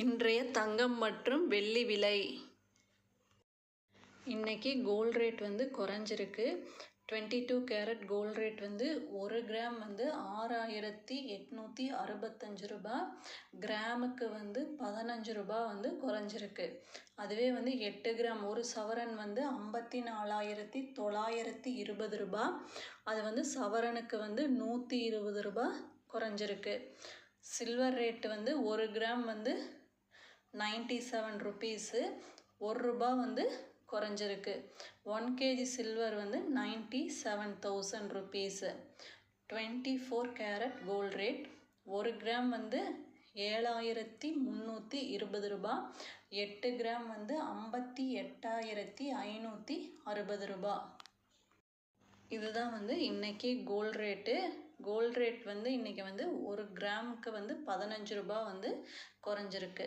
இன்றைய தங்கம் மற்றும் வெள்ளி விலை. இன்றைக்கி கோல்ட் ரேட் வந்து குறைஞ்சிருக்கு. Twenty two carat gold rate வந்து ஒரு கிராம் வந்து ஆறாயிரத்தி எட்நூற்றி அறுபத்தஞ்சு ரூபா. கிராமுக்கு வந்து பதினஞ்சு ரூபா வந்து குறைஞ்சிருக்கு. அதுவே வந்து எட்டு கிராம் ஒரு சவரன் வந்து ஐம்பத்தி நாலாயிரத்தி தொள்ளாயிரத்தி இருபது ரூபா. அது வந்து சவரனுக்கு வந்து நூற்றி இருபது ரூபா குறைஞ்சிருக்கு. சில்வர் ரேட்டு வந்து ஒரு கிராம் வந்து நைன்ட்டி செவன் ருபீஸு ஒரு ரூபா வந்து குறைஞ்சிருக்கு. ஒன் கேஜி சில்வர் வந்து ninety seven thousand rupees. Twenty four carat gold rate. ஒரு கிராம் வந்து ஏழாயிரத்தி முந்நூற்றி இருபது ரூபா. எட்டு கிராம் வந்து ஐம்பத்தி எட்டாயிரத்தி ஐநூற்றி அறுபது ரூபா. இதுதான் வந்து இன்றைக்கி கோல்ட் ரேட்டு. கோல்ட் ரேட் வந்து இன்றைக்கி வந்து ஒரு கிராமுக்கு வந்து பதினஞ்சு ரூபா வந்து குறைஞ்சிருக்கு.